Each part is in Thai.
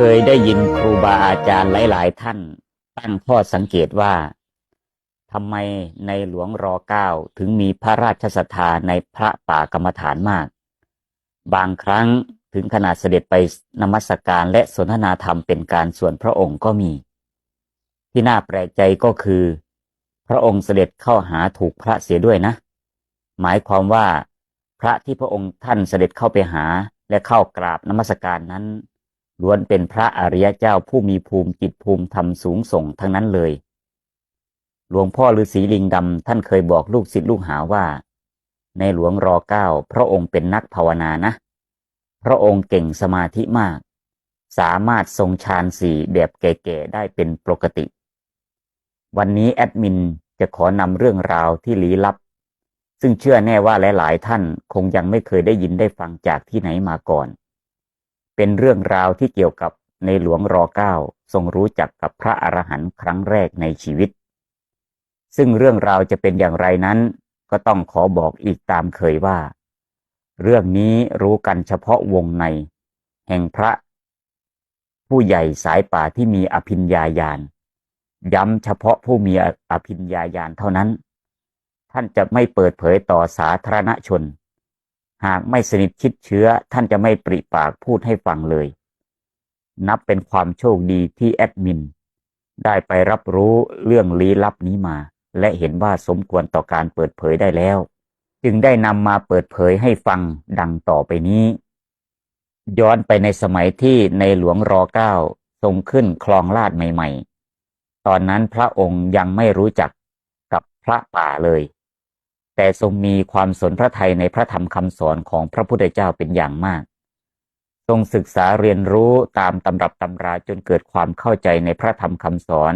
เคยได้ยินครูบาอาจารย์หลาย ๆ ท่าน ตั้งข้อสังเกตว่าทำไมในหลวงรอเก้าถึงมีพระราชศรัทธาในพระป่ากรรมฐานมาก บางครั้งถึงขนาดเสด็จไปนมัสการและสนทนาธรรมเป็นการส่วนพระองค์ก็มี ที่น่าแปลกใจก็คือ พระองค์เสด็จเข้าหาถูกพระเสียด้วยนะ หมายความว่า พระที่พระองค์ท่านเสด็จเข้าไปหาและเข้ากราบนมัสการนั้น ล้วนเป็นพระอริยเจ้าผู้มีภูมิจิตภูมิธรรมสูงส่งทั้งนั้นเลย หลวงพ่อฤาษีลิงดำท่านเคยบอกลูกศิษย์ลูกหาว่า ในหลวงรอเก้าพระองค์เป็นนักภาวนานะ พระองค์เก่งสมาธิมาก สามารถทรงฌานสี่แบบแก่ๆได้เป็นปกติ วันนี้แอดมินจะขอนำเรื่องราวที่ลี้ลับ ซึ่งเชื่อแน่ว่าหลาย ๆ ท่านคงยังไม่เคยได้ยินได้ฟังจากที่ไหนมาก่อน เป็นเรื่องราวที่เกี่ยวกับในหลวงรอเก้าทรงรู้จักกับพระอรหันต์ครั้งแรกในชีวิต ซึ่งเรื่องราวจะเป็นอย่างไรนั้น ก็ต้องขอบอกอีกตามเคยว่า เรื่องนี้รู้กันเฉพาะวงใน แห่งพระ ผู้ใหญ่สายป่าที่มีอภิญญาญาณย้ำเฉพาะผู้มีอภิญญาญาณเท่านั้น ท่านจะไม่เปิดเผยต่อสาธารณชน หากไม่สนิทชิดเชื้อท่านจะไม่ปริปากพูดให้ฟังเลย นับเป็นความโชคดีที่แอดมิน ได้ไปรับรู้เรื่องลี้ลับนี้มา และเห็นว่าสมควรต่อการเปิดเผยได้แล้ว จึงได้นำมาเปิดเผยให้ฟังดังต่อไปนี้ ย้อนไปในสมัยที่ในหลวงรอเก้าทรงขึ้นคลองลาดใหม่ ๆ ตอนนั้นพระองค์ยังไม่รู้จักกับพระป่าเลย แต่ทรงมีความสนพระทัยในพระธรรมคำสอนของพระพุทธเจ้าเป็นอย่างมาก ทรงศึกษาเรียนรู้ตามตำรับตำราจนเกิดความเข้าใจในพระธรรมคำสอน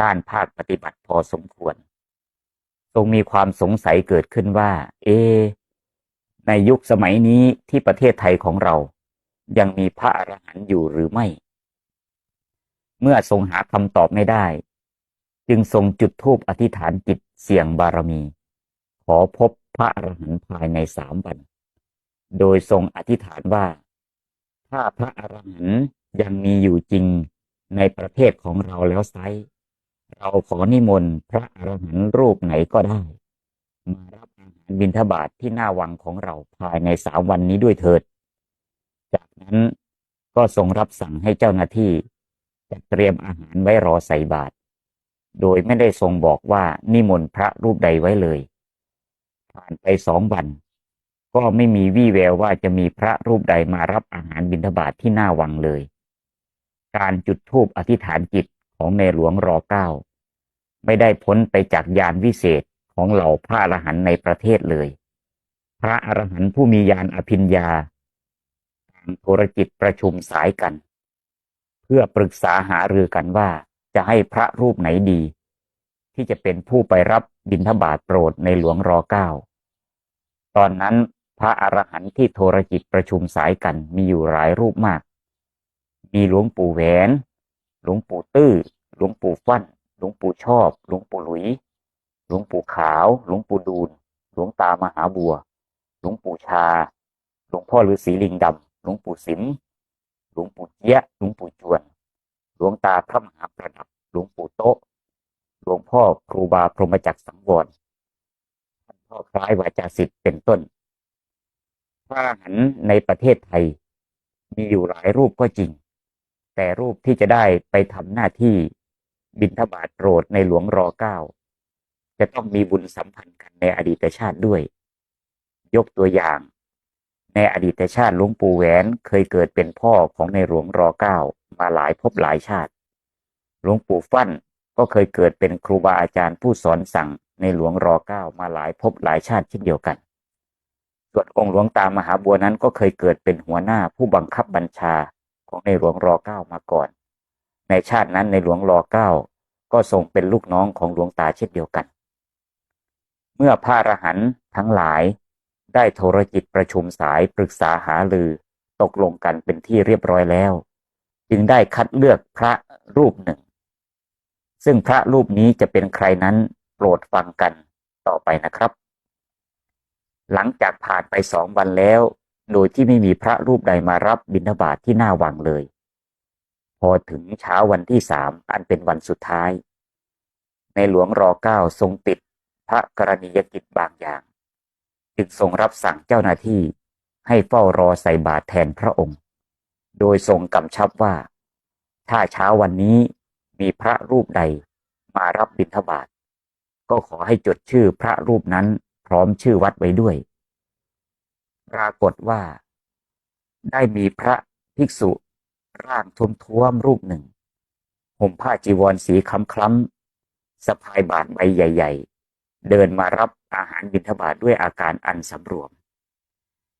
ด้านภาคปฏิบัติพอสมควร ทรงมีความสงสัยเกิดขึ้นว่า เอ ในยุคสมัยนี้ที่ประเทศไทยของเรา ยังมีพระอรหันต์อยู่หรือไม่ เมื่อทรงหาคำตอบไม่ได้ จึงทรงจุดธูปอธิษฐานจิตเสี่ยงบารมี ขอพบพระอรหันต์ภายในสามวัน โดยทรงอธิษฐานว่า ถ้าพระอรหันต์ยังมีอยู่จริงในประเทศของเราแล้วไซเราขอนิมนต์พระอรหันต์รูปไหนก็ได้ มารับอาหารบิณฑบาตทที่หน้าวังของเราภายในสามวันนี้ด้วยเถิด จากนั้นก็ทรงรับสั่งให้เจ้าหน้าที่จัดเตรียมอาหารไว้รอใส่บาตรโดยไม่ได้ทรงบอกว่านิมนต์พระรูปใดไว้เลย ผ่านไปสองวัน ก็ไม่มีวี่แววว่าจะมีพระรูปใดมารับอาหารบิณฑบาตทที่หน้าวังเลย การจุดธูปอธิษฐานจิตของในหลวงรอเก้าไม่ได้พ้นไปจากยานวิเศษของเหล่าพระอรหันต์ในประเทศเลย พระอรหันต์ผู้มียานอภิญญาต่างโทรจิตประชุมสายกัน เพื่อปรึกษาหารือกันว่าจะให้พระรูปไหนดี ที่จะเป็นผู้ไปรับบิณฑบาตโปรดในหลวงรอเก้า ตอนนั้นพระอรหันต์ที่โทรจิตประชุมสายกันมีอยู่หลายรูปมาก มีหลวงปู่แหวน หลวงปู่ตื้อ หลวงปู่ฟั่น หลวงปู่ชอบ หลวงปู่หลุย หลวงปู่ขาว หลวงปู่ดูล หลวงตามหาบัว หลวงปู่ชา หลวงพ่อฤาษีลิงดำ หลวงปู่สิม หลวงปู่เจี๊ยะ หลวงปู่จวน หลวงตาพระมหาประดับ หลวงปู่โตะ หลวงพ่อครูบาพรหมจักรสังวรท่านพ่อคล้ายวาจาสิทธิ์เป็นต้น พระหันในประเทศไทย มีอยู่หลายรูปก็จริง แต่รูปที่จะได้ไปทำหน้าที่บิณฑบาตโปรดในหลวงรอเก้าจะต้องมีบุญสัมพันธ์กันในอดีตชาติด้วย ยกตัวอย่าง ในอดีตชาติหลวงปู่แหวนเคยเกิดเป็นพ่อของในหลวงรอเก้ามาหลายภพหลายชาติ หลวงปู่ฟั่น ก็เคยเกิดเป็นครูบาอาจารย์ผู้สอนสั่งในหลวงรอเก้ามาหลายภพหลายชาติเช่นเดียวกัน ส่วนองค์หลวงตามหาบัวนั้นก็เคยเกิดเป็นหัวหน้าผู้บังคับบัญชาของในหลวงรอเก้ามาก่อน ในชาตินั้นในหลวงรอเก้าก็ทรงเป็นลูกน้องของหลวงตาเช่นเดียวกัน เมื่อพระอรหันต์ทั้งหลายได้โทรจิตประชุมสายปรึกษาหารือตกลงกันเป็นที่เรียบร้อยแล้ว จึงได้คัดเลือกพระรูปหนึ่ง ซึ่งพระรูปนี้จะเป็นใครนั้นโปรดฟังกันต่อไปนะครับ หลังจากผ่านไปสองวันแล้ว โดยที่ไม่มีพระรูปใดมารับบิณฑบาตทที่หน้าวังเลย พอถึงเช้าวันที่สามอันเป็นวันสุดท้าย ในหลวงรอเก้าทรงติดพระกรณียกิจบางอย่าง จึงทรงรับสั่งเจ้าหน้าที่ให้เฝ้ารอใส่บาตรแทนพระองค์ โดยทรงกำชับว่า ถ้าเช้าวันนี้ มีพระรูปใดมารับบิณฑบาตก็ขอให้จดชื่อพระรูปนั้นพร้อมชื่อวัดไว้ด้วย ปรากฏว่า ได้มีพระภิกษุร่างทุมท้วมรูปหนึ่งห่มผ้าจีวรสีคล้ำๆสะพายบาทใบใหญ่ ๆ เดินมารับอาหารบิณฑบาตด้วยอาการอันสำรวม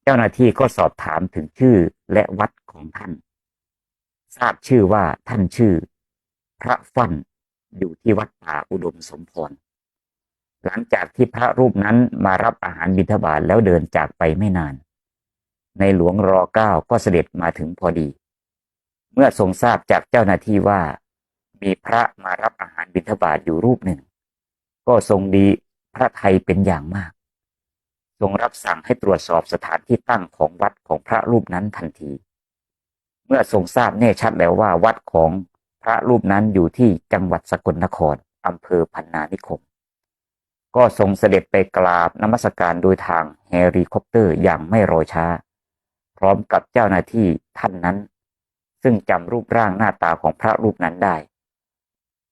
เจ้าหน้าที่ก็สอบถามถึงชื่อและวัดของท่าน ทราบชื่อว่าท่านชื่อ พระฟั่นอยู่ที่วัดป่าอุดมสมพร หลังจากที่พระรูปนั้นมารับอาหารบิณฑบาตแล้วเดินจากไปไม่นาน ในหลวงรอเก้าก็เสด็จมาถึงพอดี เมื่อทรงทราบจากเจ้าหน้าที่ว่า มีพระมารับอาหารบิณฑบาตอยู่รูปหนึ่ง ก็ทรงดีพระไทยเป็นอย่างมาก ทรงรับสั่งให้ตรวจสอบสถานที่ตั้งของวัดของพระรูปนั้นทันที เมื่อทรงทราบแน่ชัดแล้วว่าวัดของ ระรูปนั้นอยู่ที่จังหวัดสกลนครอำเภอพันนานิคม ก็ทรงเสด็จไปกราบนมัสการโดยทางเฮลิคอปเตอร์อย่างไม่รอช้า พร้อมกับเจ้าหน้าที่ท่านนั้น ซึ่งจำรูปร่างหน้าตาของพระรูปนั้นได้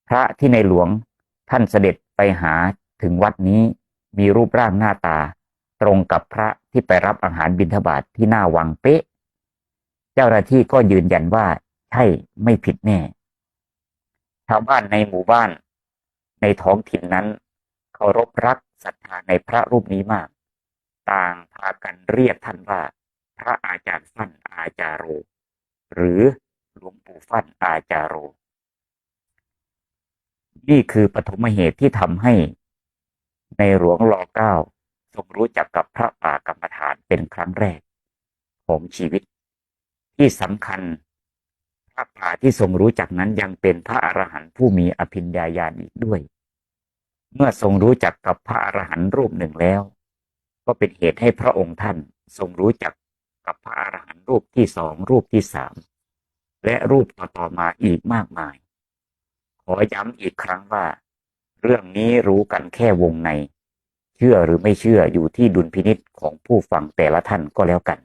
พระที่ในหลวงท่านเสด็จไปหาถึงวัดนี้มีรูปร่างหน้าตา ตรงกับพระที่ไปรับอาหารบิณฑบาตทที่หน้าวังเป๊ะ เจ้าหน้าที่ก็ยืนยันว่าใช่ไม่ผิดแน่ ชาวบ้านในหมู่บ้าน ในท้องถิ่นนั้นเคารพรักศรัทธาในพระรูปนี้มาก ต่างพากันเรียกท่านว่า พระอาจารย์ฟั่นอาจารโร หรือหลวงปู่ฟั่นอาจารโร นี่คือปฐมเหตุที่ทำให้ ในหลวงรอเก้าทรงรู้จักกับพระป่ากรรมฐานเป็นครั้งแรก ของชีวิต ที่สำคัญ พระป่าที่ทรงรู้จักนั้นยังเป็นพระอรหันต์ผู้มีอภิญญาญาณอีกด้วย เมื่อทรงรู้จักกับพระอรหันต์รูปหนึ่งแล้ว ก็เป็นเหตุให้พระองค์ท่านทรงรู้จักกับพระอรหันต์รูปที่สองรูปที่สามและรูปต่อๆมาอีกมากมาย ขอย้ำอีกครั้งว่า เรื่องนี้รู้กันแค่วงใน เชื่อหรือไม่เชื่ออยู่ที่ดุลพินิษของผู้ฟังแต่ละท่านก็แล้วกัน